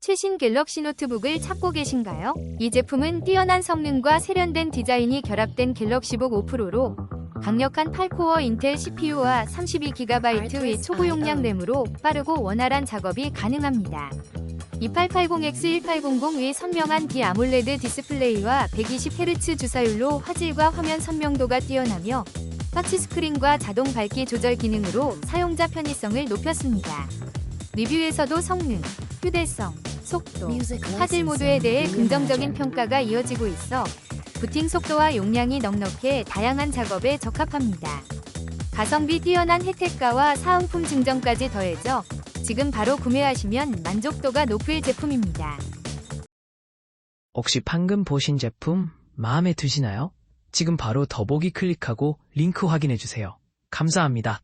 최신 갤럭시 노트북을 찾고 계신가요? 이 제품은 뛰어난 성능과 세련된 디자인이 결합된 갤럭시북 5 프로로 강력한 8코어 인텔 CPU와 32GB의 초고 용량 램으로 빠르고 원활한 작업이 가능합니다. 2880X1800의 선명한 비아몰레드 디스플레이와 120Hz 주사율로 화질과 화면 선명도가 뛰어나며 터치 스크린과 자동 밝기 조절 기능으로 사용자 편의성을 높였습니다. 리뷰에서도 성능, 휴대성, 속도, 화질 모두에 대해 긍정적인 평가가 이어지고 있어 부팅 속도와 용량이 넉넉해 다양한 작업에 적합합니다. 가성비 뛰어난 혜택가와 사은품 증정까지 더해져 지금 바로 구매하시면 만족도가 높을 제품입니다. 혹시 방금 보신 제품 마음에 드시나요? 지금 바로 더보기 클릭하고 링크 확인해 주세요. 감사합니다.